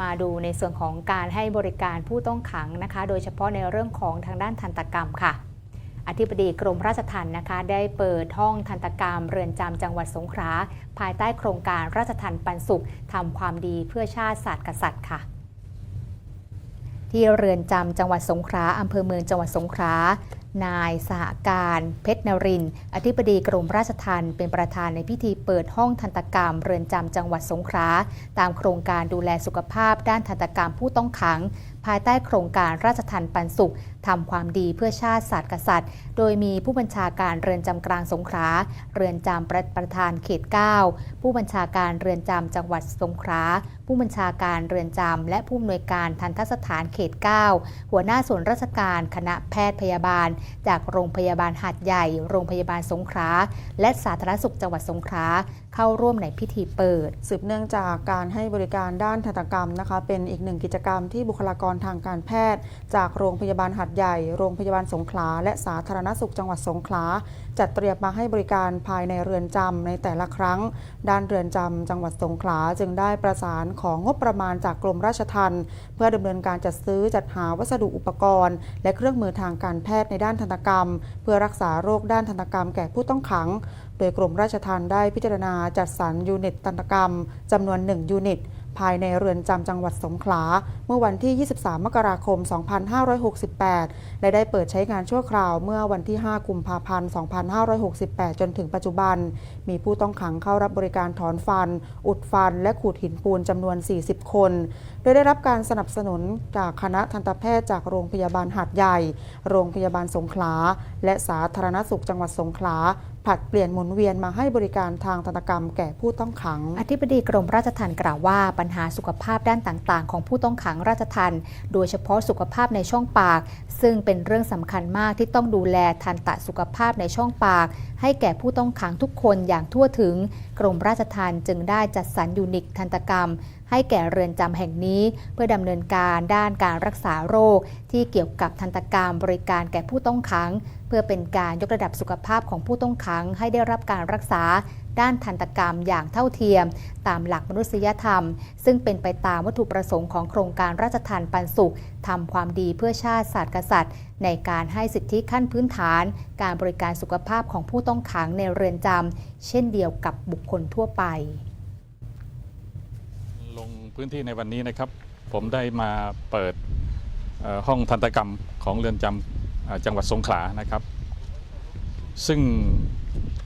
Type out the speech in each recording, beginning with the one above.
มาดูในส่วนของการให้บริการผู้ต้องขังนะคะ โดยเฉพาะในเรื่องของทางด้านทันตกรรมค่ะ อธิบดีกรมราชทัณฑ์นะคะ ได้เปิดห้องทันตกรรม เรือนจำจังหวัดสงขลาภายใต้โครงการราชทัณฑ์ปันสุขทำความดีเพื่อชาติศาสตร์กษัตริย์ค่ะที่เรือนจำจังหวัดสงขลาอำเภอเมืองจังหวัดสงขลา นายสหการเพชรนรินทร์อธิบดีกรมราชทัณฑ์เป็นประธานในพิธีเปิดห้องทันตกรรม เรือนจำจังหวัดสงขลาตามโครงการดูแลสุขภาพด้านทันตกรรมผู้ต้องขัง ภายใต้โครงการราชทัณฑ์ปันสุขทำความดีเพื่อชาติศาสตร์กษัตริย์ โดยมีผู้บัญชาการเรือนจำกลางสงขลา เรือนจำประประธานเขต 9 ผู้บัญชาการเรือนจำจังหวัดสงขลา ผู้บัญชาการเรือนจำและผู้อำนวยการทันตสถานเขต 9 หัวหน้าส่วนราชการคณะแพทย์พยาบาล จากโรงพยาบาลหาดใหญ่ โรงพยาบาลสงขลา และสาธารณสุขจังหวัดสงขลาเข้าร่วมในพิธีเปิด สืบเนื่องจากการให้บริการด้านทันตกรรมนะคะ เป็นอีกหนึ่งกิจกรรมที่บุคลากรทางการแพทย์ จากโรงพยาบาลหัดใหญ่ โรงพยาบาลสงขลา และสาธารณสุขจังหวัดสงขลา จัดเตรียมมาให้บริการภายในเรือนจำในแต่ละครั้ง ด้านเรือนจำจังหวัดสงขลาจึงได้ประสานของงบประมาณจากกรมราชทัณฑ์เพื่อดำเนินการจัดซื้อจัดหาวัสดุอุปกรณ์ และเครื่องมือทางการแพทย์ในด้านทันตกรรม เพื่อรักษาโรคด้านทันตกรรมแก่ผู้ต้องขัง โดยกรมราชทัณฑ์ได้พิจารณาจัดสรรยูนิตทันตกรรมจำนวน 1 ยูนิต ภายในเรือนจำจังหวัดสงขลา เมื่อวันที่ 23 มกราคม 2568 และได้เปิดใช้งานชั่วคราวเมื่อวันที่ 5 กุมภาพันธ์ 2568 จนถึงปัจจุบัน มีผู้ต้องขังเข้ารับบริการถอนฟัน อุดฟัน และขูดหินปูนจำนวน 40 คน โดยได้รับการสนับสนุนจากคณะทันตแพทย์จากโรงพยาบาลหาดใหญ่ โรงพยาบาลสงขลา และสาธารณสุขจังหวัดสงขลา ผลัดเปลี่ยนหมุนเวียนมาให้บริการทางทันตกรรมแก่ผู้ต้องขัง อธิบดีกรมราชทัณฑ์กล่าวว่าปัญหาสุขภาพด้านต่างๆ ของผู้ต้องขังราชทัณฑ์โดยเฉพาะสุขภาพในช่องปาก ซึ่งเป็นเรื่องสำคัญมากที่ต้องดูแลทันตะสุขภาพในช่องปาก ให้แก่ผู้ต้องขังทุกคนอย่างทั่วถึง กรมราชทัณฑ์จึงได้จัดสรรยูนิคทันตกรรม ให้แก่เรือนจำแห่งนี้ เพื่อดำเนินการด้านการรักษาโรค ที่เกี่ยวกับทันตกรรมบริการแก่ผู้ต้องขัง เพื่อเป็นการยกระดับสุขภาพของผู้ต้องขัง ให้ได้รับการรักษาด้านทันตกรรมอย่างเท่าเทียม ตามหลักมนุษยธรรม ซึ่งเป็นไปตามวัตถุประสงค์ของโครงการราชทันปันสุขทำความดีเพื่อชาติศาสตร์กษัตริย์ ในการให้สิทธิขั้นพื้นฐาน การบริการสุขภาพของผู้ต้องขังในเรือนจำเช่นเดียวกับบุคคลทั่วไป พื้นที่ในวันนี้นะครับ ผมได้มาเปิดห้องทันตกรรมของเรือนจำจังหวัดสงขลานะครับ ซึ่ง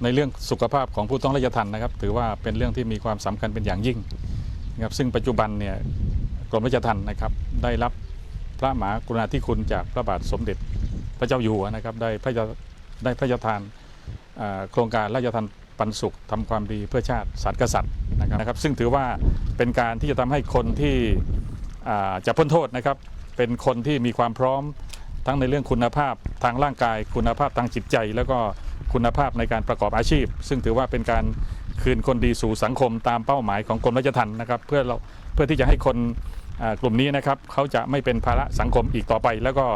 ในเรื่องสุขภาพของผู้ต้องราชทัณฑ์นะครับ ถือว่าเป็นเรื่องที่มีความสำคัญเป็นอย่างยิ่งนะครับซึ่งปัจจุบันเนี่ยกรมราชทัณฑ์นะครับได้รับพระมหากรุณาธิคุณจากพระบาทสมเด็จพระเจ้าอยู่หัวนะครับได้พระได้พระราชทานโครงการราชทัณฑ์ ปันสุขทำความดีเพื่อชาติศาสตร์กษัตริย์นะครับ ซึ่งถือว่าเป็นการที่จะทำให้คนที่จะพ้นโทษนะครับ เป็นคนที่มีความพร้อมทั้งในเรื่องคุณภาพทางร่างกาย คุณภาพทางจิตใจ แล้วก็คุณภาพในการประกอบอาชีพ ซึ่งถือว่าเป็นการคืนคนดีสู่สังคมตามเป้าหมายของกรมราชทัณฑ์นะครับเพื่อเราเพื่อที่จะให้คนกลุ่มนี้นะครับเขาจะไม่เป็นภาระสังคมอีกต่อไป แล้วก็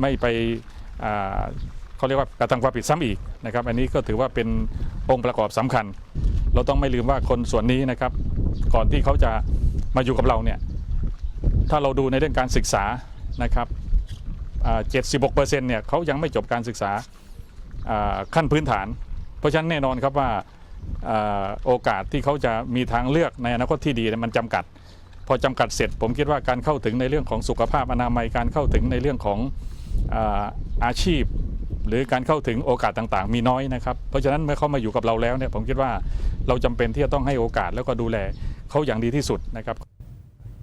ไม่ไปเขาเรียกว่ากระทำความผิดซ้ำอีกนะครับ อันนี้ก็ถือว่าเป็น องค์ประกอบสำคัญ เราต้องไม่ลืมว่าคนส่วนนี้นะครับ ก่อนที่เขาจะมาอยู่กับเราเนี่ยถ้าเราดูในเรื่องการศึกษานะครับเจ็ดสิบหกเปอร์เซ็นต์เนี่ยเขายังไม่จบการศึกษาขั้นพื้นฐาน เพราะฉะนั้นแน่นอนครับว่าโอกาสที่เขาจะมีทางเลือกในอนาคตที่ดีมันจำกัด พอจำกัดเสร็จ ผมคิดว่าการเข้าถึงในเรื่องของสุขภาพอนามัยการเข้าถึงในเรื่องของอาชีพ หรือการเข้าถึงโอกาสต่างๆ มีน้อยนะครับเพราะฉะนั้นเมื่อเขามาอยู่กับเราแล้วเนี่ยผมคิดว่าเราจำเป็นที่จะต้องให้โอกาสแล้วก็ดูแลเขาอย่างดีที่สุดนะครับ